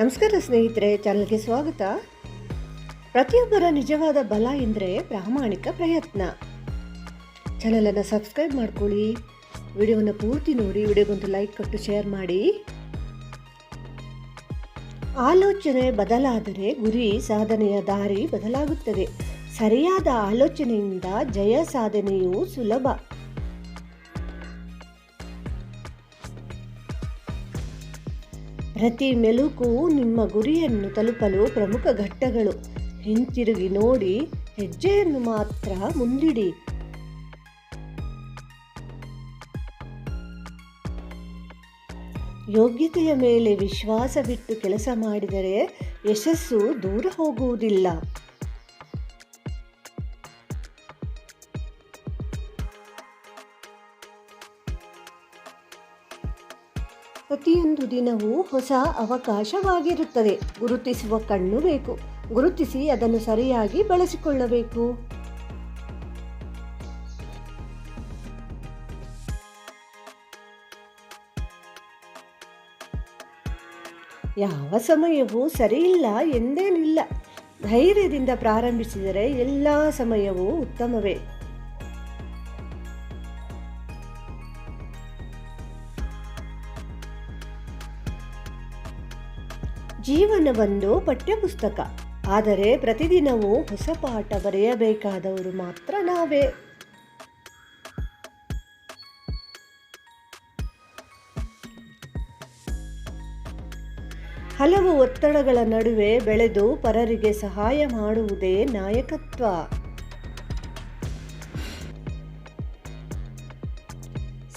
ನಮಸ್ಕಾರ ಸ್ನೇಹಿತರೆ, ಚಾನಲ್ಗೆ ಸ್ವಾಗತ. ಪ್ರತಿಯೊಬ್ಬರ ನಿಜವಾದ ಬಲ ಎಂದರೆ ಪ್ರಾಮಾಣಿಕ ಪ್ರಯತ್ನ. ಚಾನಲನ್ನು ಸಬ್ಸ್ಕ್ರೈಬ್ ಮಾಡ್ಕೊಳ್ಳಿ ವಿಡಿಯೋವನ್ನು ಪೂರ್ತಿ ನೋಡಿ ವಿಡಿಯೋಗೊಂದು ಲೈಕ್ ಕೊಟ್ಟು ಶೇರ್ ಮಾಡಿ. ಆಲೋಚನೆ ಬದಲಾದರೆ ಗುರಿ ಸಾಧನೆಯ ದಾರಿ ಬದಲಾಗುತ್ತದೆ. ಸರಿಯಾದ ಆಲೋಚನೆಯಿಂದ ಜಯ ಸಾಧನೆಯು ಸುಲಭ. ಪ್ರತಿ ಮೆಲುಕು ನಿಮ್ಮ ಗುರಿಯನ್ನು ತಲುಪಲು ಪ್ರಮುಖ ಘಟ್ಟಗಳು. ಹಿಂತಿರುಗಿ ನೋಡಿ, ಹೆಜ್ಜೆಯನ್ನು ಮಾತ್ರ ಮುಂದಿಡಿ. ಯೋಗ್ಯತೆಯ ಮೇಲೆ ವಿಶ್ವಾಸವಿಟ್ಟು ಕೆಲಸ ಮಾಡಿದರೆ ಯಶಸ್ಸು ದೂರ ಹೋಗುವುದಿಲ್ಲ. ಪ್ರತಿಯೊಂದು ದಿನವೂ ಹೊಸ ಅವಕಾಶವಾಗಿರುತ್ತದೆ. ಗುರುತಿಸುವ ಕಣ್ಣು ಬೇಕು. ಗುರುತಿಸಿ ಅದನ್ನು ಸರಿಯಾಗಿ ಬಳಸಿಕೊಳ್ಳಬೇಕು. ಯಾವ ಸಮಯವೂ ಸರಿಯಿಲ್ಲ ಎಂದೇನಿಲ್ಲ. ಧೈರ್ಯದಿಂದ ಪ್ರಾರಂಭಿಸಿದರೆ ಎಲ್ಲ ಸಮಯವೂ ಉತ್ತಮವೇ. ಜೀವನವೊಂದು ಪಠ್ಯಪುಸ್ತಕ. ಆದರೆ ಪ್ರತಿದಿನವೂ ಹೊಸ ಪಾಠ ಬರೆಯಬೇಕಾದವರು ಮಾತ್ರ ನಾವೇ. ಹಲವು ಒತ್ತಡಗಳ ನಡುವೆ ಬೆಳೆದು ಪರರಿಗೆ ಸಹಾಯ ಮಾಡುವುದೇ ನಾಯಕತ್ವ.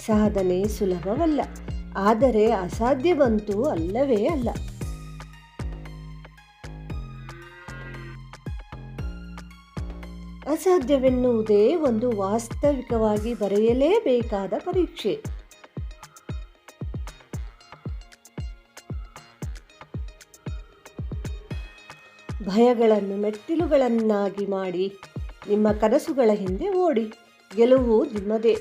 ಸಾಧನೆ ಸುಲಭವಲ್ಲ. ಆದರೆ ಅಸಾಧ್ಯವಂತೂ ಅಲ್ಲವೇ ಅಲ್ಲ. ಅಸಾಧ್ಯವೆನ್ನುವುದೇ ಒಂದು ವಾಸ್ತವಿಕವಾಗಿ ಬರೆಯಲೇಬೇಕಾದ ಪರೀಕ್ಷೆ. ಭಯಗಳನ್ನು ಮೆಟ್ಟಿಲುಗಳನ್ನಾಗಿ ಮಾಡಿ ನಿಮ್ಮ ಕನಸುಗಳ ಹಿಂದೆ ಓಡಿ, ಗೆಲುವು ನಿಮ್ಮದೇ.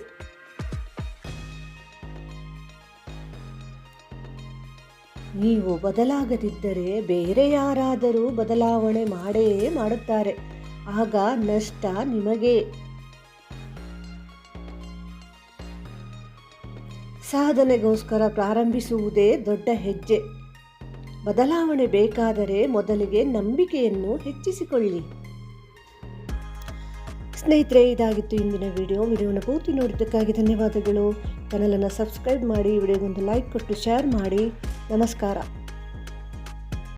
ನೀವು ಬದಲಾಗದಿದ್ದರೆ ಬೇರೆ ಯಾರಾದರೂ ಬದಲಾವಣೆ ಮಾಡೇ ಮಾಡುತ್ತಾರೆ. ಆಗ ನಷ್ಟ ನಿಮಗೆ. ಸಾಧನೆಗೋಸ್ಕರ ಪ್ರಾರಂಭಿಸುವುದೇ ದೊಡ್ಡ ಹೆಜ್ಜೆ. ಬದಲಾವಣೆ ಬೇಕಾದರೆ ಮೊದಲಿಗೆ ನಂಬಿಕೆಯನ್ನು ಹೆಚ್ಚಿಸಿಕೊಳ್ಳಿ. ಸ್ನೇಹಿತರೆ, ಇದಾಗಿತ್ತು ಇಂದಿನ ವಿಡಿಯೋ. ವಿಡಿಯೋನ ಪೂರ್ತಿ ನೋಡಿದ್ದಕ್ಕಾಗಿ ಧನ್ಯವಾದಗಳು. ಚಾನಲನ್ನು ಸಬ್ಸ್ಕ್ರೈಬ್ ಮಾಡಿ, ವಿಡಿಯೋಗೊಂದು ಲೈಕ್ ಕೊಟ್ಟು ಶೇರ್ ಮಾಡಿ. ನಮಸ್ಕಾರ.